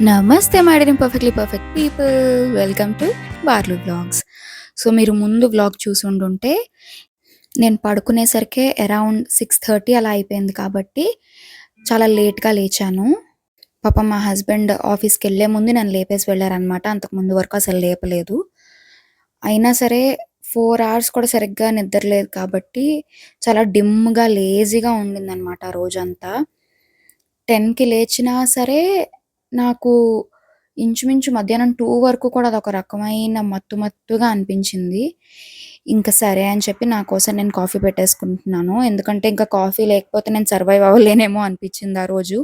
నమస్తే madam perfectly perfect people. Welcome to బార్లు blogs so, మీరు ముందు బ్లాగ్ చూసి ఉండుంటే నేను పడుకునేసరికే అరౌండ్ 6:30 అలా అయిపోయింది కాబట్టి, చాలా లేట్‌గా లేచాను. పాపం మా హస్బెండ్ ఆఫీస్కి వెళ్ళే ముందు నన్ను లేపేసి వెళ్ళారనమాట అంతకుముందు వరకు అసలు లేపలేదు. అయినా సరే ఫోర్ అవర్స్ కూడా సరిగ్గా నిద్రలేదు కాబట్టి, చాలా డిమ్‌గా, లేజీగా ఉండిందనమాట ఆ రోజంతా. 10కి లేచినా సరే, నాకు ఇంచుమించు మధ్యాహ్నం 2 వరకు కూడా అదొక రకమైన మత్తు మత్తుగా అనిపించింది. ఇంక సరే అని చెప్పి నా కోసం నేను కాఫీ పెట్టేసుకుంటున్నాను. ఎందుకంటే ఇంకా కాఫీ లేకపోతే నేను సర్వైవ్ అవ్వలేనేమో అనిపించింది ఆ రోజు.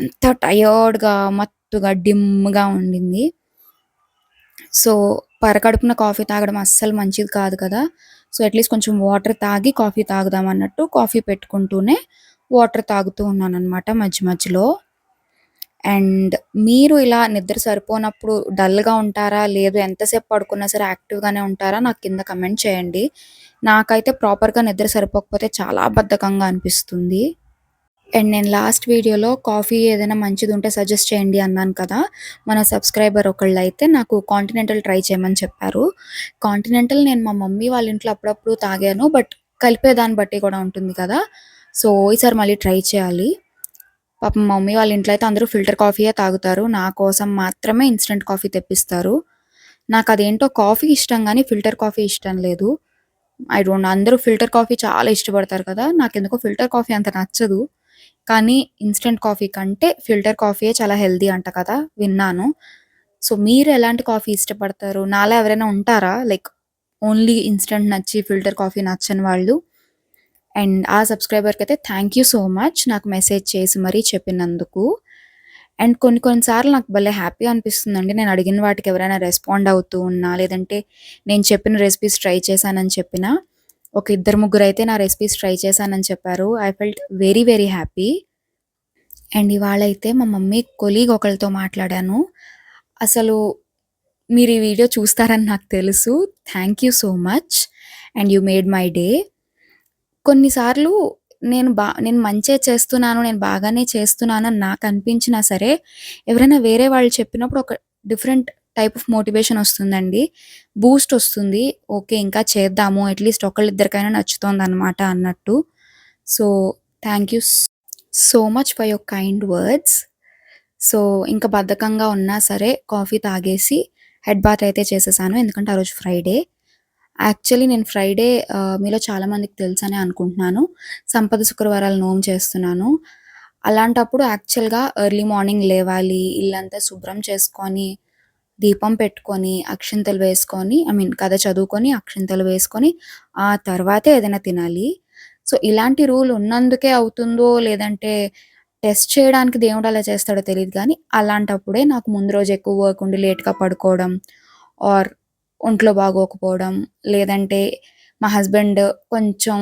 అంత టయర్డ్‌గా, మత్తుగా, డిమ్‌గా ఉండింది. సో, పరకడుపున కాఫీ తాగడం అస్సలు మంచిది కాదు కదా! సో, అట్‌లీస్ట్ కొంచెం వాటర్ తాగి కాఫీ తాగుదాం అన్నట్టు కాఫీ పెట్టుకుంటూనే వాటర్ తాగుతూ ఉన్నాననమాట మధ్య మధ్యలో. అండ్ మీరు ఇలా నిద్ర సరిపోనప్పుడు డల్‌గా ఉంటారా? లేదు ఎంతసేపు పడుకున్నా సరే యాక్టివ్‌గానే ఉంటారా? నాకు కింద కమెంట్ చేయండి. నాకైతే ప్రాపర్‌గా నిద్ర సరిపోకపోతే చాలా బద్ధకంగా అనిపిస్తుంది. అండ్ నేను లాస్ట్ వీడియోలో కాఫీ ఏదైనా మంచిదుంటే సజెస్ట్ చేయండి అన్నాను కదా! మన సబ్స్క్రైబర్ ఒకళ్ళైతే నాకు కాంటినెంటల్ ట్రై చేయమని చెప్పారు. కాంటినెంటల్ నేను మా మమ్మీ వాళ్ళ ఇంట్లో అప్పుడప్పుడు తాగాను. బట్ కలిపే దాన్ని బట్టి కూడా ఉంటుంది కదా! సో, ఈసారి మళ్ళీ ట్రై చేయాలి. పాపం మమ్మీ వాళ్ళ ఇంట్లో అయితే అందరూ ఫిల్టర్ కాఫీయే తాగుతారు. నా కోసం మాత్రమే ఇన్‌స్టంట్ కాఫీ తెప్పిస్తారు. నాకు అదేంటో కాఫీ ఇష్టం కానీ ఫిల్టర్ కాఫీ ఇష్టం లేదు. ఐ డోంట్ అందరూ ఫిల్టర్ కాఫీ చాలా ఇష్టపడతారు కదా! నాకు ఎందుకో ఫిల్టర్ కాఫీ అంత నచ్చదు. కానీ ఇన్‌స్టంట్ కాఫీ కంటే ఫిల్టర్ కాఫీయే చాలా హెల్దీ అంట కదా! విన్నాను. సో, మీరు ఎలాంటి కాఫీ ఇష్టపడతారు? నాలా ఎవరైనా ఉంటారా? లైక్ ఓన్లీ ఇన్‌స్టంట్ నచ్చి ఫిల్టర్ కాఫీ నచ్చని వాళ్ళు? అండ్ ఆ సబ్స్క్రైబర్కి అయితే థ్యాంక్ యూ సో మచ్ నాకు మెసేజ్ చేసి మరీ చెప్పినందుకు. అండ్ కొన్ని కొన్ని సార్లు నాకు భలే హ్యాపీగా అనిపిస్తుందండి. నేను అడిగిన వాటికి ఎవరైనా రెస్పాండ్ అవుతూ ఉన్నా, లేదంటే నేను చెప్పిన రెసిపీస్ ట్రై చేశానని చెప్పినా, ఒక ఇద్దరు ముగ్గురైతే నా రెసిపీస్ ట్రై చేశానని చెప్పారు. I felt very very happy. And ఇవాళైతే మా మమ్మీ కొలీగ్ ఒకరితో మాట్లాడాను. అసలు మీరు ఈ వీడియో చూస్తారని నాకు తెలుసు. Thank you so much. And you made my day. కొన్నిసార్లు నేను బా నేను మంచే చేస్తున్నాను, నేను బాగానే చేస్తున్నాను అని నాకు అనిపించినా సరే, ఎవరైనా వేరే వాళ్ళు చెప్పినప్పుడు ఒక డిఫరెంట్ టైప్ ఆఫ్ మోటివేషన్ వస్తుందండి. బూస్ట్ వస్తుంది. ఓకే. ఇంకా చేద్దాము. అట్‌లీస్ట్ ఒకళ్ళిద్దరికైనా నచ్చుతోందనమాట అన్నట్టు. So, thank you so much for your kind words. So, ఇంకా బద్ధకంగా ఉన్నా సరే కాఫీ తాగేసి హెడ్ బాత్ అయితే చేసేసాను. ఎందుకంటే ఆ రోజు ఫ్రైడే. యాక్చువల్లీ నేను ఫ్రైడే మీలో చాలా మందికి తెలుసనే అనుకుంటున్నాను. సంపద శుక్రవారాలు నోము చేస్తున్నాను. అలాంటప్పుడు యాక్చువల్‌గా ఎర్లీ మార్నింగ్ లేవాలి, ఇల్లంతా శుభ్రం చేసుకొని, దీపం పెట్టుకొని, అక్షింతలు వేసుకొని ఐ మీన్ కథ చదువుకొని, అక్షింతలు వేసుకొని, ఆ తర్వాతే ఏదైనా తినాలి. సో, ఇలాంటి రూల్ ఉన్నందుకే అవుతుందో, లేదంటే టెస్ట్ చేయడానికి దేవుడు అలా చేస్తాడో తెలియదు కానీ అలాంటప్పుడే నాకు ముందు రోజు ఎక్కువ వర్క్ ఉండి లేట్‌గా పడుకోవడం, ఆర్ ఒంట్లో బాగోకపోవడం, లేదంటే మా హస్బెండ్ కొంచెం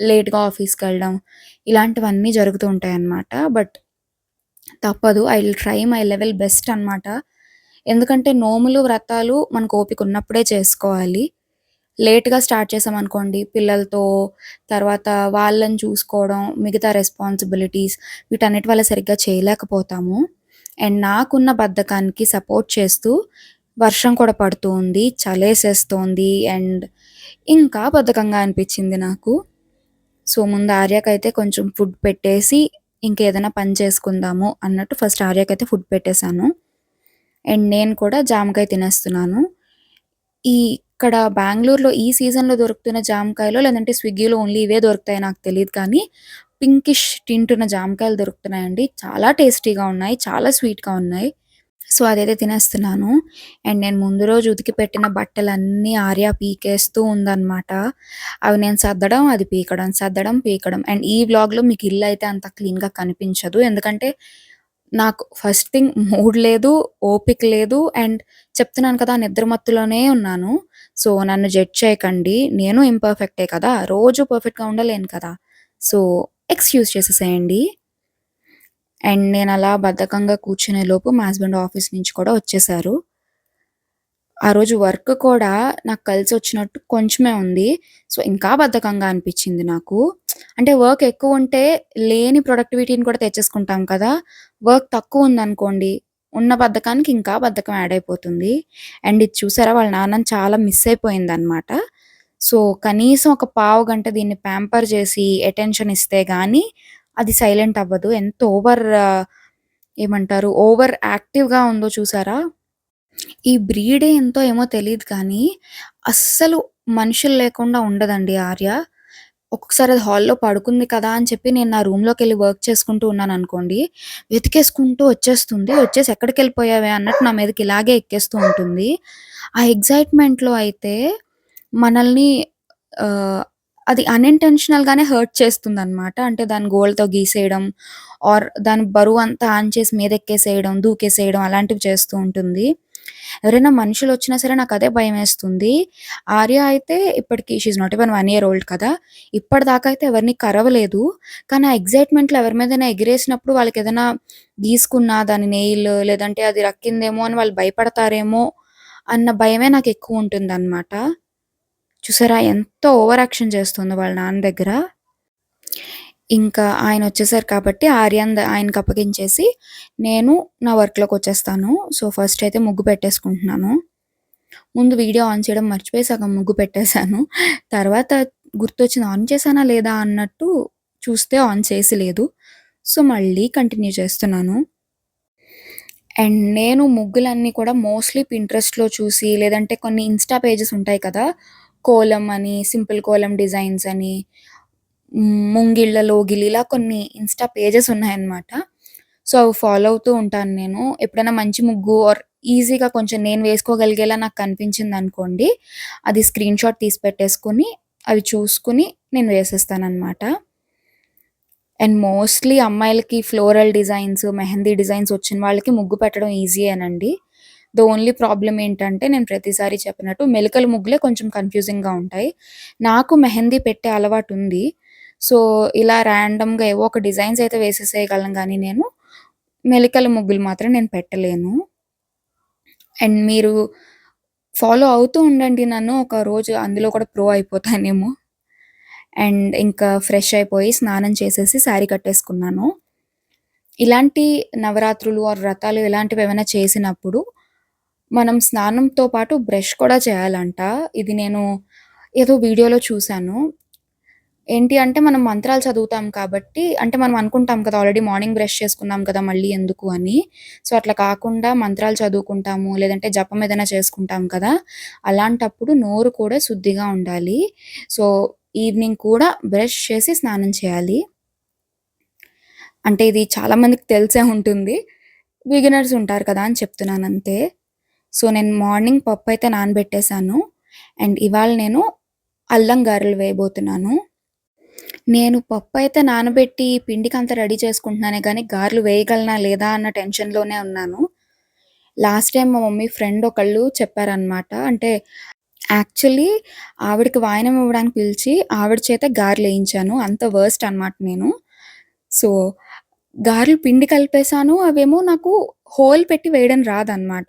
లేట్‌గా ఆఫీస్‌కెళ్ళడం, ఇలాంటివన్నీ జరుగుతూ ఉంటాయి అన్నమాట బట్ తప్పదు. I will try my level best అనమాట. ఎందుకంటే నోములు, వ్రతాలు మనకు ఓపిక ఉన్నప్పుడే చేసుకోవాలి. లేట్‌గా స్టార్ట్ చేసామనుకోండి పిల్లలతో, తర్వాత వాళ్ళని చూసుకోవడం, మిగతా రెస్పాన్సిబిలిటీస్ వీటన్నిటి వల్ల సరిగ్గా చేయలేకపోతాము. అండ్ నాకున్న బద్ధకానికి సపోర్ట్ చేస్తూ వర్షం కూడా పడుతూ ఉంది. చలేసేస్తోంది. అండ్ ఇంకా బద్ధకంగా అనిపించింది నాకు. సో, ముందు ఆర్యకైతే కొంచెం ఫుడ్ పెట్టేసి, ఇంకేదైనా పని చేసుకుందాము అన్నట్టు ఫస్ట్ ఆర్యకైతే ఫుడ్ పెట్టేశాను. అండ్ నేను కూడా జామకాయ తినేస్తున్నాను. ఈ ఇక్కడ బెంగళూరులో ఈ సీజన్‌లో దొరుకుతున్న జామకాయలు లేదంటే స్విగ్గీలో ఓన్లీ ఇవే దొరుకుతాయి నాకు తెలియదు కానీ, పింకిష్ తింటున్న జామకాయలు దొరుకుతున్నాయండి. చాలా టేస్టీగా ఉన్నాయి. చాలా స్వీట్‌గా ఉన్నాయి. సో, అదైతే తినేస్తున్నాను. అండ్ నేను ముందు రోజు ఉతికి పెట్టిన బట్టలన్నీ ఆర్యా పీకేస్తూ ఉందనమాట. అవి నేను సర్దడం, అది పీకడం, సర్దడం, పీకడం. అండ్ ఈ వ్లాగ్‌లో మీకు ఇల్లు అయితే అంత క్లీన్‌గా కనిపించదు. ఎందుకంటే నాకు ఫస్ట్ థింగ్ మూడ్ లేదు, ఓపిక లేదు. అండ్ చెప్తున్నాను కదా! నిద్రమత్తులోనే ఉన్నాను. సో, నన్ను జడ్జ్ చేయకండి. నేను ఇంపర్ఫెక్టే కదా! రోజు పర్ఫెక్ట్‌గా ఉండలేను కదా! సో, ఎక్స్‌క్యూజ్ చేసేసేయండి. అండ్ నేను అలా బద్ధకంగా కూర్చునే లోపు మా హస్బెండ్ ఆఫీస్ నుంచి కూడా వచ్చేసారు. ఆ రోజు వర్క్ కూడా నాకు కలిసి వచ్చినట్టు కొంచెమే ఉంది. సో, ఇంకా బద్ధకంగా అనిపించింది నాకు. అంటే వర్క్ ఎక్కువ ఉంటే లేని ప్రొడక్టివిటీని కూడా తెచ్చేసుకుంటాం కదా! వర్క్ తక్కువ ఉందనుకోండి ఉన్న బద్ధకానికి ఇంకా బద్ధకం యాడ్ అయిపోతుంది. అండ్ ఇది చూసారా వాళ్ళ నాన్న చాలా మిస్ అయిపోయింది అనమాట సో, కనీసం ఒక పావు గంట దీన్ని ప్యాంపర్ చేసి, అటెన్షన్ ఇస్తే కానీ అది సైలెంట్ అవ్వదు. ఎంత ఓవర్ ఏమంటారు? ఓవర్ యాక్టివ్‌గా ఉందో చూసారా? ఈ బ్రీడే ఎంతో ఏమో తెలియదు కానీ, అస్సలు మనుషులు లేకుండా ఉండదండి ఆర్య. ఒక్కొక్కసారి అది హాల్‌లో పడుకుంది కదా అని చెప్పి నేను నా రూమ్లోకి వెళ్ళి వర్క్ చేసుకుంటూ ఉన్నాను అనుకోండి వెతికేసుకుంటూ వచ్చేస్తుంది. వచ్చేసి ఎక్కడికి వెళ్ళిపోయావే అన్నట్టు నా మీదకి ఇలాగే ఎక్కేస్తూ ఉంటుంది. ఆ ఎగ్జైట్మెంట్లో అయితే మనల్ని అది అన్‌ఇంటెన్షనల్‌గానే హర్ట్ చేస్తుంది అనమాట అంటే దాని గోల్తో గీసేయడం ఆర్ దాని బరువు అంతా ఆన్ చేసి మీదెక్కేసేయడం, దూకేసేయడం అలాంటివి చేస్తూ ఉంటుంది. ఎవరైనా మనుషులు వచ్చినా సరే నాకు అదే భయమేస్తుంది. ఆర్య అయితే ఇప్పటికి she's not even one year old కదా! ఇప్పటిదాకా అయితే ఎవరిని కరవలేదు. కానీ ఆ ఎక్సైట్‌మెంట్‌లో ఎవరి మీదైనా ఎగిరేసినప్పుడు వాళ్ళకి ఏదైనా గీసుకున్నా దాని నెయిల్ లేదంటే అది రక్కిందేమో అని వాళ్ళు భయపడతారేమో అన్న భయమే నాకు ఎక్కువ ఉంటుంది అనమాట చూసారా ఎంత ఓవర్ యాక్షన్ చేస్తుందో వాళ్ళ నాన్న దగ్గర. ఇంకా ఆయన వచ్చేసారు కాబట్టి ఆర్యన్ ద ఆయనకప్పగించేసి నేను నా వర్క్లోకి వచ్చేస్తాను సో, ఫస్ట్ అయితే ముగ్గు పెట్టేసుకుంటున్నాను. ముందు వీడియో ఆన్ చేయడం మర్చిపోయి సగం ముగ్గు పెట్టేశాను. తర్వాత గుర్తొచ్చింది ఆన్ చేశానా లేదా అన్నట్టు చూస్తే ఆన్ చేసి లేదు. సో, మళ్ళీ కంటిన్యూ చేస్తున్నాను. అండ్ నేను ముగ్గులన్నీ కూడా మోస్ట్‌లీ పింట్రెస్ట్‌లో చూసి లేదంటే కొన్ని ఇన్‌స్టా పేజెస్ ఉంటాయి కదా! కోలం అని, సింపుల్ కోలం డిజైన్స్ అని, ముంగిళ్ళ లోగిలి ఇలా కొన్ని ఇన్‌స్టా పేజెస్ ఉన్నాయన్నమాట. సో, అవి ఫాలో అవుతూ ఉంటాను నేను. ఎప్పుడైనా మంచి ముగ్గు ఆర్ ఈజీగా కొంచెం నేను వేసుకోగలిగేలా నాకు కనిపించింది అనుకోండి అది స్క్రీన్‌షాట్ తీసి పెట్టేసుకొని, అవి చూసుకొని నేను వేసేస్తాననమాట. అండ్ మోస్ట్‌లీ అమ్మాయిలకి ఫ్లోరల్ డిజైన్స్, మెహందీ డిజైన్స్ వచ్చిన వాళ్ళకి ముగ్గు పెట్టడం ఈజీ అనండి ద ఓన్లీ ప్రాబ్లమ్ ఏంటంటే నేను ప్రతిసారి చెప్పినట్టు మెలికల ముగ్గులే కొంచెం కన్‌ఫ్యూజింగ్‌గా ఉంటాయి. నాకు మెహందీ పెట్టే అలవాటు ఉంది సో, ఇలా ర్యాండమ్‌గా ఏవో ఒక డిజైన్స్ అయితే వేసేసేయగలను కానీ నేను, మెలికల ముగ్గులు మాత్రం నేను పెట్టలేను. అండ్ మీరు ఫాలో అవుతూ ఉండండి నన్ను. ఒక రోజు అందులో కూడా ప్రో అయిపోతానేమో. అండ్ ఇంకా ఫ్రెష్ అయిపోయి స్నానం చేసేసి శారీ కట్టేసుకున్నాను. ఇలాంటి నవరాత్రులు ఆర్ వ్రతాలు ఇలాంటివేమైనా చేసినప్పుడు మనం స్నానంతో పాటు బ్రష్ కూడా చేయాలంట. ఇది నేను ఏదో వీడియోలో చూసాను. ఏంటి అంటే మనం మంత్రాలు చదువుతాం కాబట్టి అంటే మనం అనుకుంటాం కదా! ఆల్రెడీ మార్నింగ్ బ్రష్ చేసుకున్నాం కదా! మళ్ళీ ఎందుకు అని. సో, అట్లా కాకుండా మంత్రాలు చదువుకుంటాము లేదంటే జపం ఏదైనా చేసుకుంటాం కదా! అలాంటప్పుడు నోరు కూడా శుద్ధిగా ఉండాలి. సో, ఈవినింగ్ కూడా బ్రష్ చేసి స్నానం చేయాలి. అంటే ఇది చాలామందికి తెలిసే ఉంటుంది. బిగినర్స్ ఉంటారు కదా! అని చెప్తున్నాను అంతే సో, నేను మార్నింగ్ పప్పు అయితే నానబెట్టేశాను. అండ్ ఇవాళ నేను అల్లం గారెలు వేయబోతున్నాను. నేను పప్పు అయితే నానబెట్టి పిండికి అంతా రెడీ చేసుకుంటున్నానే కానీ గారెలు వేయగలనా లేదా అన్న టెన్షన్‌లోనే ఉన్నాను. లాస్ట్ టైం మా మమ్మీ ఫ్రెండ్ ఒకళ్ళు చెప్పారనమాట. అంటే యాక్చువల్లీ ఆవిడకి వాయనం ఇవ్వడానికి పిలిచి ఆవిడ చేత గారెలేయించాను. అంత వర్స్ట్ అనమాట నేను. సో, గారెలు పిండి కలిపేసాను. అవేమో నాకు హోల్ పెట్టి వేయడం రాదనమాట.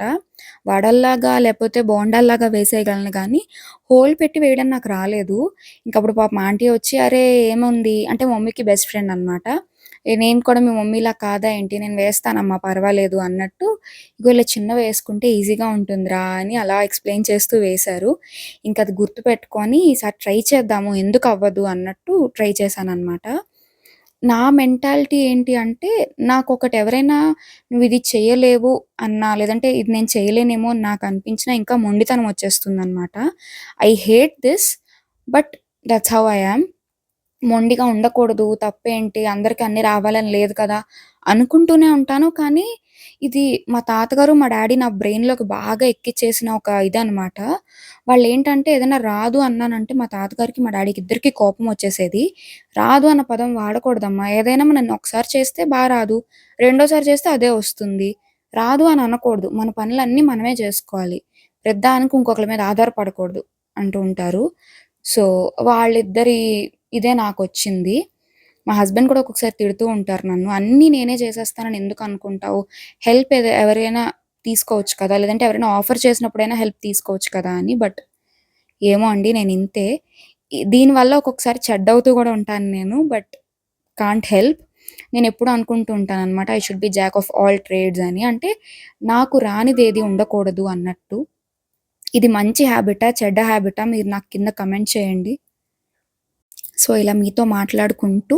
వడల్లాగా లేకపోతే బోండాల్లాగా వేసేయగలను కానీ హోల్ పెట్టి వేయడం నాకు రాలేదు. ఇంకప్పుడు పాపం ఆంటీ వచ్చి "అరే! ఏముంది" అంటే మమ్మీకి బెస్ట్ ఫ్రెండ్ అనమాట. నేను కూడా మీ మమ్మీలా కాదా ఏంటి? నేను వేస్తానమ్మా పర్వాలేదు" అన్నట్టు "ఇగో ఇలా చిన్నవి వేసుకుంటే ఈజీగా ఉంటుందిరా" అని అలా ఎక్స్‌ప్లెయిన్ చేస్తూ వేశారు. ఇంకది గుర్తుపెట్టుకొని ఈసారి ట్రై చేద్దాము ఎందుకు అవ్వదు అన్నట్టు ట్రై చేశాననమాట. నా మెంటాలిటీ ఏంటి అంటే నాకు ఒకటి ఎవరైనా నువ్వు ఇది చేయలేవు" అన్నా లేదంటే ఇది నేను చేయలేనేమో అని అనిపించిన ఇంకా మొండితనం వచ్చేస్తుంది అనమాట I hate this. But that's how I am. మొండిగా ఉండకూడదు. తప్పేంటి? అందరికీ అన్నీ రావాలని లేదు కదా! అనుకుంటూనే ఉంటాను. కానీ ఇది మా తాతగారు, మా డాడీ నా బ్రెయిన్‌లోకి బాగా ఎక్కిచ్చేసిన ఒక ఇదనమాట. వాళ్ళేంటంటే ఏదైనా రాదు అన్నానంటే మా తాతగారికి, మా డాడీకి ఇద్దరికీ కోపం వచ్చేసేది. రాదు అన్న పదం వాడకూడదమ్మా. ఏదైనా మనం ఒకసారి చేస్తే బా రాదు. రెండోసారి చేస్తే అదే వస్తుంది. రాదు అని అనకూడదు. మన పనులన్నీ మనమే చేసుకోవాలి. ప్రతిదానికి ఇంకొకళ్ళ మీద ఆధారపడకూడదు అంటూ ఉంటారు. సో, వాళ్ళిద్దరి ఇదే నాకొచ్చింది. మా హస్బెండ్ కూడా ఒక్కొక్కసారి తిడుతూ ఉంటారు నన్ను. "అన్నీ నేనే చేసేస్తానని ఎందుకు అనుకుంటావు? హెల్ప్ ఎవరైనా తీసుకోవచ్చు కదా! లేదంటే ఎవరైనా ఆఫర్ చేసినప్పుడైనా హెల్ప్ తీసుకోవచ్చు కదా!" అని. బట్ ఏమో అండి నేను ఇంతే దీనివల్ల ఒక్కొక్కసారి చెడ్డవుతూ కూడా ఉంటాను నేను. But can't help. నేను ఎప్పుడు అనుకుంటూ ఉంటాను అనమాట I should be jack of all trades అని అంటే నాకు రానిది ఏది ఉండకూడదు అన్నట్టు ఇది మంచి హ్యాబిటా చెడ్డ హ్యాబిటా మీరు నాకు కింద కమెంట్ చేయండి సో ఇలా మీతో మాట్లాడుకుంటూ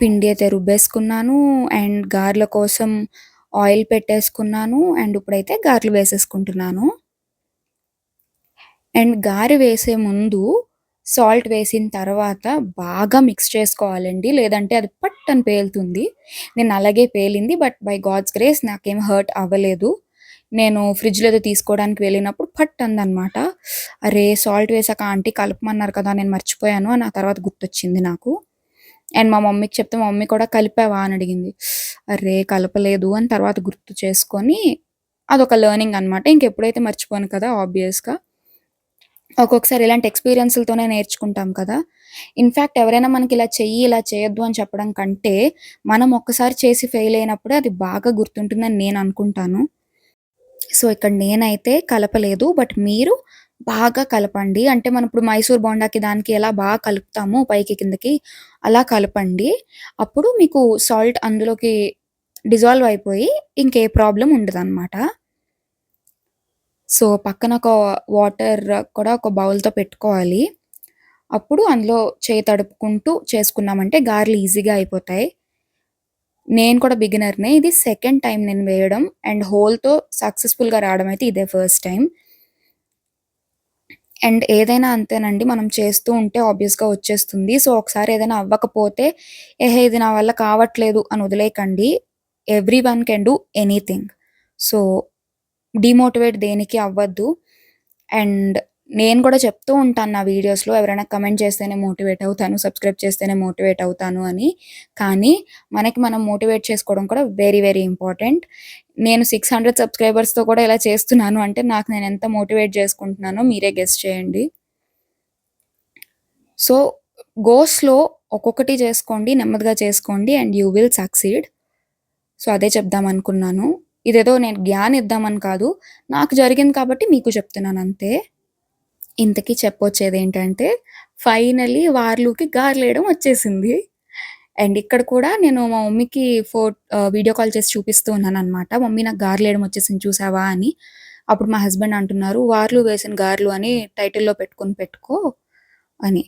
పిండి అయితే రుబ్బేసుకున్నాను అండ్ గారెల కోసం ఆయిల్ పెట్టేసుకున్నాను అండ్ ఇప్పుడైతే గారెలు వేసేసుకుంటున్నాను. అండ్ గారె వేసే ముందు సాల్ట్ వేసిన తర్వాత బాగా మిక్స్ చేసుకోవాలండి. లేదంటే అది పట్ అని పేలుతుంది. నేను అలాగే పేలింది బట్ బై గాడ్స్ గ్రేస్ నాకేం హర్ట్ అవ్వలేదు. నేను ఫ్రిడ్జ్లో ఏదో తీసుకోవడానికి వెళ్ళినప్పుడు పట్ అందనమాట అరే సాల్ట్ వేసాక ఆంటీ కలపమన్నారు కదా నేను మర్చిపోయాను అని ఆ తర్వాత గుర్తొచ్చింది నాకు. అండ్ మా మమ్మీకి చెప్తే మా మమ్మీ కూడా కలిపావా? అని అడిగింది. అరే కలపలేదు అని తర్వాత గుర్తు చేసుకొని అదొక లెర్నింగ్ అనమాట ఇంకెప్పుడైతే మర్చిపోను కదా ఆబ్వియస్గా ఒక్కొక్కసారి ఇలాంటి ఎక్స్పీరియన్స్లతోనే నేర్చుకుంటాం కదా. ఇన్ఫ్యాక్ట్ ఎవరైనా మనకి ఇలా చెయ్యి ఇలా చేయొద్దు అని చెప్పడం కంటే మనం ఒక్కసారి చేసి ఫెయిల్ అయినప్పుడే అది బాగా గుర్తుంటుందని నేను అనుకుంటాను. సో ఇక్కడ నేనైతే కలపలేదు బట్ మీరు బాగా కలపండి అంటే మనం ఇప్పుడు మైసూర్ బోండాకి దానికి ఎలా బాగా కలుపుతాము పైకి కిందకి అలా కలపండి అప్పుడు మీకు సాల్ట్ అందులోకి డిజాల్వ్ అయిపోయి ఇంకే ప్రాబ్లం ఉండదు అనమాట సో పక్కన ఒక వాటర్ కూడా ఒక బౌల్‌తో పెట్టుకోవాలి. అప్పుడు అందులో చేయి తడుపుకుంటూ చేసుకున్నామంటే గారెలు ఈజీగా అయిపోతాయి. నేను కూడా బిగినర్‌నే. ఇది సెకండ్ టైం నేను వేయడం అండ్ హోల్‌తో సక్సెస్‌ఫుల్‌గా రావడం అయితే ఇదే ఫస్ట్ టైం. అండ్ ఏదైనా అంతేనండి మనం చేస్తూ ఉంటే ఆబ్వియస్‌గా వచ్చేస్తుంది. సో, ఒకసారి ఏదైనా అవ్వకపోతే ఏహే! ఇది నా వల్ల కావట్లేదు అని వదిలేయకండి. Everyone can do anything. So demotivate దేనికి అవ్వద్దు అండ్ నేను కూడా చెప్తూ ఉంటాను నా వీడియోస్లో ఎవరైనా కమెంట్ చేస్తేనే మోటివేట్ అవుతాను సబ్స్క్రైబ్ చేస్తేనే మోటివేట్ అవుతాను అని. కానీ మనకి మనం మోటివేట్ చేసుకోవడం కూడా వెరీ వెరీ ఇంపార్టెంట్. నేను సిక్స్ హండ్రెడ్ సబ్స్క్రైబర్స్తో కూడా ఇలా చేస్తున్నాను. అంటే నాకు నేను ఎంత మోటివేట్ చేసుకుంటున్నానో మీరే గెస్ట్ చేయండి. సో గోస్లో ఒక్కొక్కటి చేసుకోండి నెమ్మదిగా చేసుకోండి and you will succeed. So అదే చెప్దాం అనుకున్నాను. ఇదేదో నేను జ్ఞాన్ ఇద్దామని కాదు నాకు జరిగింది కాబట్టి మీకు చెప్తున్నాను అంతే. ఇంతకీ చెప్పొచ్చేది ఏంటంటే ఫైనలీ వార్లుకి గార్లేయడం వచ్చేసింది అండ్ ఇక్కడ కూడా నేను మా మమ్మీకి ఫో వీడియో కాల్ చేసి చూపిస్తూ ఉన్నాను అనమాట మమ్మీ నాకు గార్లేయడం వచ్చేసింది చూసావా అని అప్పుడు మా హస్బెండ్ అంటున్నారు వార్లు వేసిన గార్లు అని టైటిల్లో పెట్టుకొని పెట్టుకో అని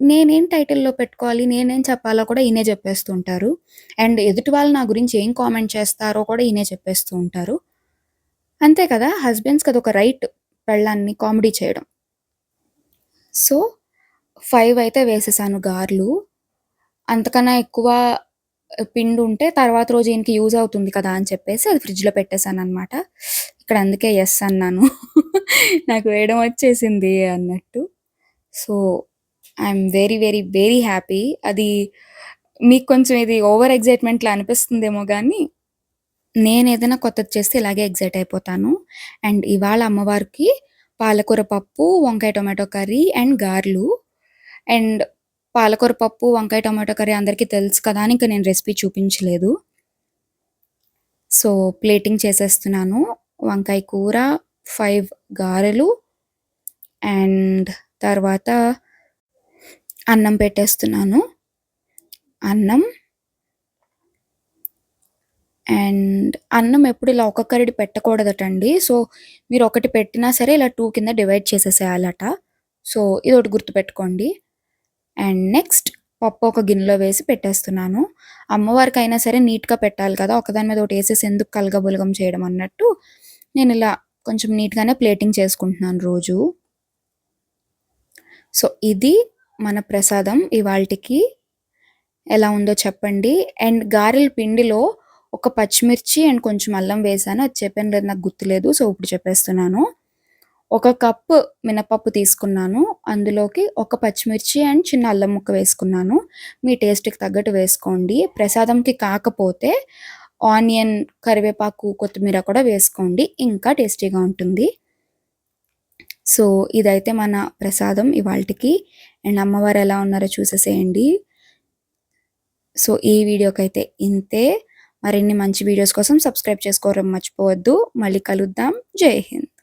నేనేం టైటిల్‌లో పెట్టుకోవాలి, నేనేం చెప్పాలో కూడా ఈయనే చెప్పేస్తూ ఉంటారు. అండ్ ఎదుటి వాళ్ళు నా గురించి ఏం కామెంట్ చేస్తారో కూడా ఈయనే చెప్పేస్తూ ఉంటారు. అంతే కదా! హస్బెండ్స్‌కి అదొక రైట్ పెళ్ళాన్ని కామెడీ చేయడం. సో, ఫైవ్ అయితే వేసేసాను గార్లు. అంతకన్నా ఎక్కువ పిండి ఉంటే తర్వాత రోజు ఈయనకి యూజ్ అవుతుంది కదా! అని చెప్పేసి అది ఫ్రిడ్జ్‌లో అనమాట ఇక్కడ అందుకే యెస్ అన్నాను. నాకు వేయడం వచ్చేసింది అన్నట్టు. So I'm very very very happy అది మీకు కొంచెం ఇది ఓవర్ ఎగ్జైట్మెంట్లా అనిపిస్తుందేమో కానీ నేను ఏదైనా కొత్తది చేస్తే ఇలాగే ఎగ్జైట్ అయిపోతాను అండ్ ఇవాళ అమ్మవారికి పాలకూర పప్పు వంకాయ టొమాటో కర్రీ అండ్ గార్లు. అండ్ పాలకూర పప్పు వంకాయ టొమాటో కర్రీ అందరికీ తెలుసు కదా అని ఇంకా నేను రెసిపీ చూపించలేదు. సో ప్లేటింగ్ చేసేస్తున్నాను. వంకాయ కూర ఫైవ్ గారెలు అండ్ తర్వాత అన్నం పెట్టేస్తున్నాను. అన్నం అండ్ అన్నం ఎప్పుడు ఇలా ఒక పెట్టకూడదటండి. సో మీరు ఒకటి పెట్టినా సరే ఇలా టూ కింద డివైడ్ చేసేసేయాలట. సో ఇది ఒకటి గుర్తుపెట్టుకోండి. అండ్ నెక్స్ట్ పప్పు ఒక గిన్నెలో వేసి పెట్టేస్తున్నాను. అమ్మవారికి అయినా సరే నీట్గా పెట్టాలి కదా ఒకదాని మీద ఒకటి వేసేసి ఎందుకు కలగబులగం చేయడం అన్నట్టు నేను ఇలా కొంచెం నీట్గానే ప్లేటింగ్ చేసుకుంటున్నాను రోజు. సో ఇది మన ప్రసాదం ఇవాళకి ఎలా ఉందో చెప్పండి. అండ్ గారెల పిండిలో ఒక పచ్చిమిర్చి అండ్ కొంచెం అల్లం వేసాను. అది చెప్పాను లేదు నాకు గుర్తులేదు సో ఇప్పుడు చెప్పేస్తున్నాను. ఒక కప్పు మినపప్పు తీసుకున్నాను. అందులోకి ఒక పచ్చిమిర్చి అండ్ చిన్న అల్లం ముక్క వేసుకున్నాను. మీ టేస్ట్కి తగ్గట్టు వేసుకోండి. ప్రసాదంకి కాకపోతే ఆనియన్ కరివేపాకు కొత్తిమీర కూడా వేసుకోండి. ఇంకా టేస్టీగా ఉంటుంది. సో ఇదైతే మన ప్రసాదం ఇవాళకి అండ్ అమ్మవారు ఎలా ఉన్నారో చూసేసేయండి. సో ఈ వీడియోకైతే ఇంతే. మరిన్ని మంచి వీడియోస్ కోసం సబ్స్క్రైబ్ చేసుకోవడం మర్చిపోవద్దు. మళ్ళీ కలుద్దాం. జై హింద్.